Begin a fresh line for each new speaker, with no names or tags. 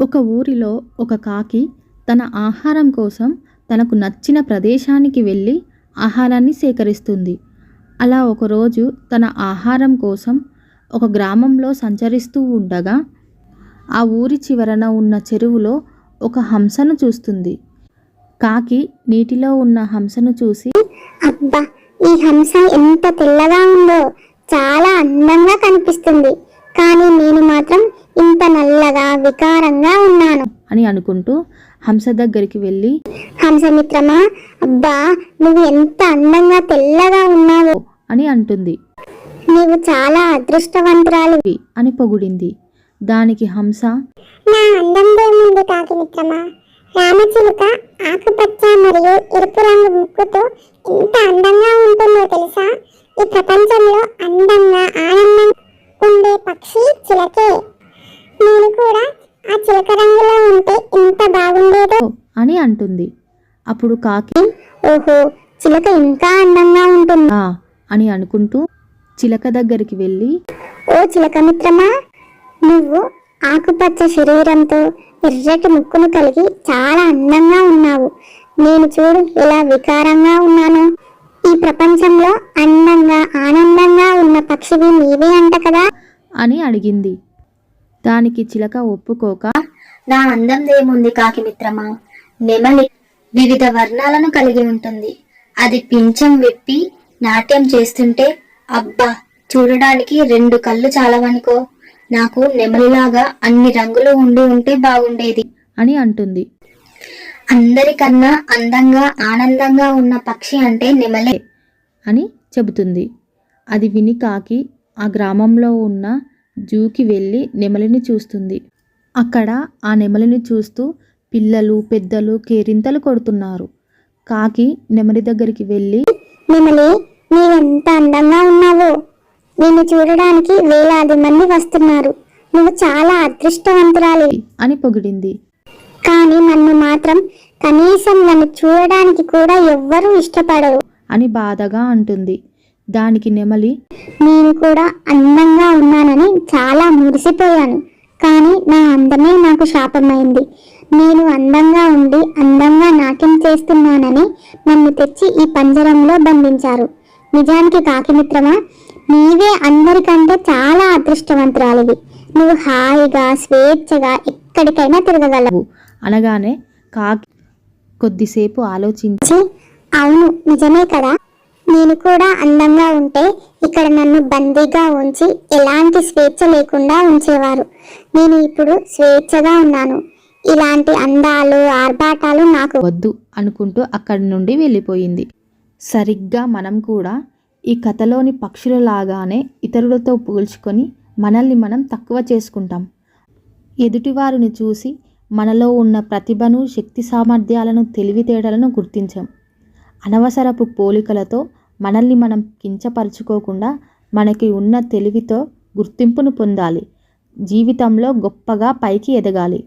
ఒక ఊరిలో ఒక కాకి తన ఆహారం కోసం తనకు నచ్చిన ప్రదేశానికి వెళ్ళి ఆహారాన్ని సేకరిస్తుంది. అలా ఒకరోజు తన ఆహారం కోసం ఒక గ్రామంలో సంచరిస్తూ ఉండగా ఆ ఊరి చివరన ఉన్న చెరువులో ఒక హంసను చూస్తుంది. కాకి నీటిలో ఉన్న హంసను చూసి
అబ్బా ఈ హంస ఎంత తెల్లగా ఉందో చాలా అందంగా కనిపిస్తుంది. కానీ నేను మాత్రం ఇంత నల్లగా వికారంగా
అని అనుకుంటూ హంస దగ్గరికి వెళ్ళి
హంసమిత్రమా అబ్బా నువ్వు ఎంత అందంగా తెల్లగా ఉన్నావో
అని అంటుంది.
నీవు చాలా అదృష్టవంతురాలు.
అని పొగిడింది. దానికి హంస
నా అందం ఏముంది కాకి మిత్రమా? రామచిలుక ఆకుపచ్చ మరియు ఎరుపు రంగు ముక్కుతో ఎంత అందంగా ఉంటుందో తెలుసా? ఈ ప్రపంచంలో అందంగా ఆనందంగా ఉండే పక్షి చిలకే నేను కూడా ఆ చిలక రంగులో ఉంటే ఎంత బాగుండేదో
అని అంటుంది. అప్పుడు కాకి
ఓహో చిలక ఇంకా అందంగా ఉంటుంది.
అని అనుకుంటూ చిలక దగ్గరికి వెళ్ళి
ఓ చిలక మిత్రమా నువ్వు ఆకుపచ్చ శరీరంతో ఎర్రటి ముక్కును కలిగి చాలా అందంగా ఉన్నావు. నేను చూడు ఎలా వికారంగా ఉన్నాను. ఈ ప్రపంచంలో అందంగా ఆనందంగా ఉన్న పక్షివి నీవే అంట కదా?
అని అడిగింది. దానికి చిలక ఒప్పుకోక
నా అందం ఏముంది కాకి మిత్రమా? నెమలి వివిధ వర్ణాలను కలిగి ఉంటుంది. అది పింఛం విప్పి నాట్యం చేస్తుంటే అబ్బా చూడడానికి రెండు కళ్ళు చాలవనుకో. నాకు నెమలిలాగా అన్ని రంగులు ఉండి ఉంటే బాగుండేది.
అని అంటుంది.
అందరికన్నా అందంగా ఆనందంగా ఉన్న పక్షి అంటే నెమలే
అని చెబుతుంది. అది విని కాకి ఆ గ్రామంలో ఉన్న జూకి వెళ్ళి నెమలిని చూస్తుంది. అక్కడ ఆ నెమలిని చూస్తూ పిల్లలు పెద్దలు కేరింతలు కొడుతున్నారు. కాకి నెమలి దగ్గరికి వెళ్ళి
నెమలి నీవెంత అందంగా ఉన్నావో. నిన్ను చూడడానికి వేలాది మంది వస్తున్నారు. నువ్వు చాలా అదృష్టవంతురాలి
అని పొగిడింది.
కానీ నన్ను మాత్రం కనీసం నన్ను చూడడానికి కూడా ఎవ్వరూ ఇష్టపడరు
అని బాధగా అంటుంది. దానికి నెమలి
నేను కూడా అందంగా ఉన్నానని చాలా మురిసిపోయాను. కానీ నా అందమే నాకు శాపమైంది. నేను అందంగా ఉండి అందంగా నాట్యం చేస్తున్నానని నన్ను తెచ్చి ఈ పంజరంలో బంధించారు. నిజానికి కాకిమిత్రమా? నీవే అందరికంటే చాలా అదృష్టవంతురాలివి. నువ్వు హాయిగా స్వేచ్ఛగా ఎక్కడికైనా తిరగగలవు.
అనగానే కాకి కొద్దిసేపు ఆలోచించి
అవును నిజమే కదా? నేను కూడా అందంగా ఉంటే ఇక్కడ నన్ను బందీగా ఉంచి ఎలాంటి స్వేచ్ఛ లేకుండా ఉంచేవారు. నేను ఇప్పుడు స్వేచ్ఛగా ఉన్నాను. ఇలాంటి అందాలు ఆర్భాటాలు నాకు
వద్దు అనుకుంటూ అక్కడి నుండి వెళ్ళిపోయింది. సరిగ్గా మనం కూడా ఈ కథలోని పక్షులలాగానే ఇతరులతో పోల్చుకొని మనల్ని మనం తక్కువ చేసుకుంటాం. ఎదుటివారిని చూసి మనలో ఉన్న ప్రతిభను శక్తి సామర్థ్యాలను తెలివితేటలను గుర్తించాం. అనవసరపు పోలికలతో మనల్ని మనం కించపరుచుకోకుండా మనకి ఉన్న తెలివితో గుర్తింపును పొందాలి. జీవితంలో గొప్పగా పైకి ఎదగాలి.